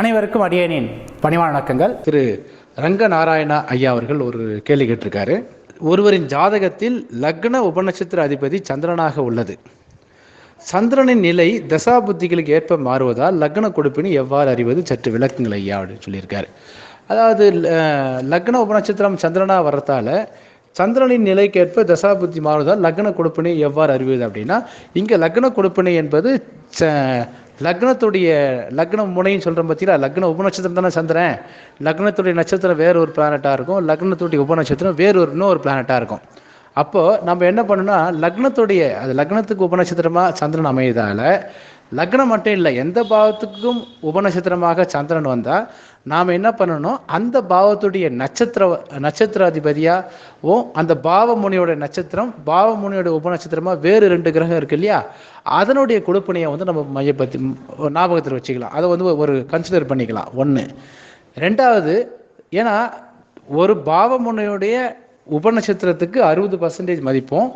அனைவருக்கும் அடியேனின் பணிவான வணக்கங்கள். திரு ரங்கநாராயண ஐயா அவர்கள் ஒரு கேள்வி கேட்டிருக்காரு. ஒருவரின் ஜாதகத்தில் லக்ன உபநட்சத்திர அதிபதி சந்திரனாக உள்ளது. சந்திரனின் நிலை தசாபுத்திகளுக்கு ஏற்ப மாறுவதால் லக்ன கொடுப்பினை எவ்வாறு அறிவது சற்று விளக்குங்கள் ஐயா அப்படின்னு சொல்லியிருக்காரு. அதாவது லக்ன உபநட்சத்திரம் சந்திரனா வர்றதால சந்திரனின் நிலைக்கேற்ப தசாபுத்தி மாறுவதால் லக்ன கொடுப்பினை எவ்வாறு அறிவது அப்படின்னா இங்கே லக்ன கொடுப்பினை என்பது ச- லக்னத்துடைய லக்னம் முனைன்னு சொல்கிறோம் பார்த்தீங்களா லக்ன உபநட்சத்திரம் தானே சந்திரன். லக்னத்துடைய நட்சத்திரம் வேறு ஒரு பிளானட்டாக இருக்கும். லக்னத்துடைய உபநட்சத்திரம் வேற ஒரு இன்னொரு பிளானட்டாக இருக்கும். அப்போது நம்ம என்ன பண்ணணும்னா லக்னத்துடைய அது லக்னத்துக்கு உபநட்சத்திரமாக சந்திரன் அமையதால் லக்னம் மட்டும் இல்லை எந்த பாவத்துக்கும் உபநட்சத்திரமாக சந்திரன் வந்தால் நாம் என்ன பண்ணணும்? அந்த பாவத்துடைய நட்சத்திர நட்சத்திராதிபதியாகவும் அந்த பாவமுனியோட நட்சத்திரம் பாவமுனியோட உபநட்சத்திரமாக வேறு ரெண்டு கிரகம் இருக்கு இல்லையா? அதனுடைய கொடுப்பனையை வந்து நம்ம மையப்படுத்தி ஞாபகத்தில் வச்சுக்கலாம். அதை வந்து ஒரு கன்சிடர் பண்ணிக்கலாம். ஒன்று ரெண்டாவது ஏன்னா ஒரு பாவமுனையுடைய உபநட்சத்திரத்துக்கு அறுபது பர்சன்டேஜ் மதிப்போம்.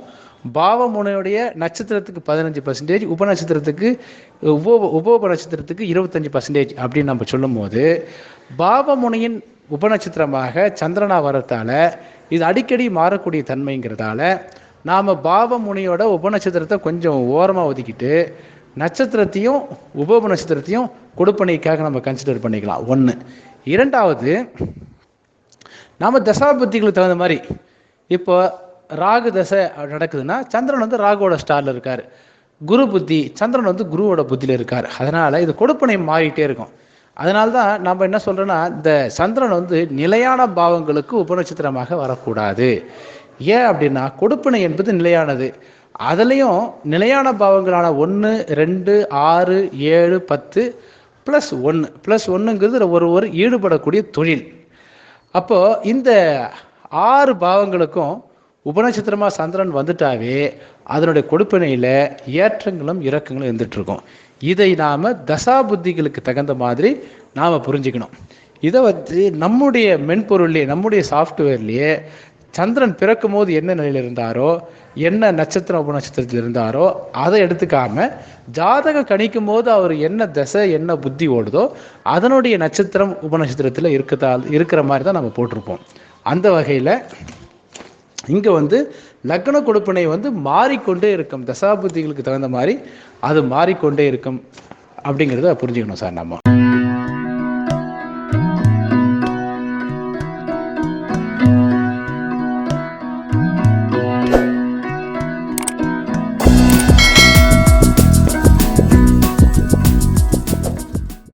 பாவமுனையுடைய நட்சத்திரத்துக்கு பதினஞ்சு பர்சன்டேஜ் உபநட்சத்திரத்துக்கு உப உபோப நட்சத்திரத்துக்கு இருபத்தஞ்சு பர்சன்டேஜ் அப்படின்னு நம்ம சொல்லும்போது பாவமுனையின் உபநட்சத்திரமாக சந்திரனா வரத்தால இது அடிக்கடி மாறக்கூடிய தன்மைங்கிறதால நாம் பாவமுனியோட உபநட்சத்திரத்தை கொஞ்சம் ஓரமாக ஒதுக்கிட்டு நட்சத்திரத்தையும் உபோப நட்சத்திரத்தையும் கொடுப்பனைக்காக நம்ம கன்சிடர் பண்ணிக்கலாம். ஒன்று இரண்டாவது நாம் தசாபுத்திகளுக்கு தகுந்த மாதிரி இப்போ ராகு தசை நடக்குதுன்னா சந்திரன் வந்து ராகுவோட ஸ்டாரில் இருக்கார். குரு புத்தி சந்திரன் வந்து குருவோட புத்தியில் இருக்கார். அதனால் இது கொடுப்பனை மாறிட்டே இருக்கும். அதனால தான் நம்ம என்ன சொல்கிறோன்னா இந்த சந்திரன் வந்து நிலையான பாவங்களுக்கு உபநட்சத்திரமாக வரக்கூடாது. ஏன் அப்படின்னா கொடுப்பனை என்பது நிலையானது. அதுலேயும் நிலையான பாவங்களான ஒன்று ரெண்டு ஆறு ஏழு பத்து ப்ளஸ் ஒன்று ப்ளஸ் ஒன்றுங்கிறது ஒரு ஒரு ஈடுபடக்கூடிய தொழில். அப்போது இந்த ஆறு பாவங்களுக்கும் உபநட்சத்திரமாக சந்திரன் வந்துட்டாவே அதனுடைய கொடுப்பினையில் ஏற்றங்களும் இறக்கங்களும் இருந்துகிட்ருக்கும் இதை நாம் தசா புத்திகளுக்கு தகுந்த மாதிரி நாம் புரிஞ்சுக்கணும். இதை வச்சு நம்முடைய மென்பொருள்லேயே நம்முடைய சாஃப்ட்வேர்லேயே சந்திரன் பிறக்கும் போது என்ன நிலையில் இருந்தாரோ என்ன நட்சத்திரம் உபநட்சத்திரத்தில் இருந்தாரோ அதை எடுத்துக்காம ஜாதகம் கணிக்கும் போது அவர் என்ன தசை என்ன புத்தி ஓடுதோ அதனுடைய நட்சத்திரம் உபநட்சத்திரத்தில் இருக்கதால் இருக்கிற மாதிரி தான் நம்ம போட்டிருப்போம். அந்த வகையில் இங்கே வந்து லக்ன கொடுப்பினை வந்து மாறிக்கொண்டே இருக்கும். தசாபுத்திகளுக்கு தகுந்த மாதிரி அது மாறிக்கொண்டே இருக்கும். அப்படிங்கிறத புரிஞ்சுக்கணும் சார் நம்ம.